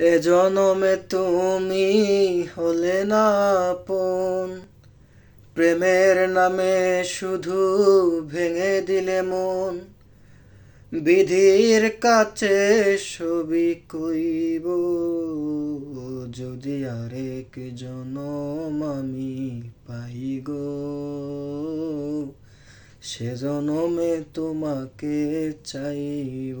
এ জনমে তুমি হলে না আপন। প্রেমের নামে শুধু ভেঙে দিলে মন। বিধির কাছে ছবি কইব, যদি আরেক জনম আমি পাই গো। সে জনমে তোমাকে চাইব।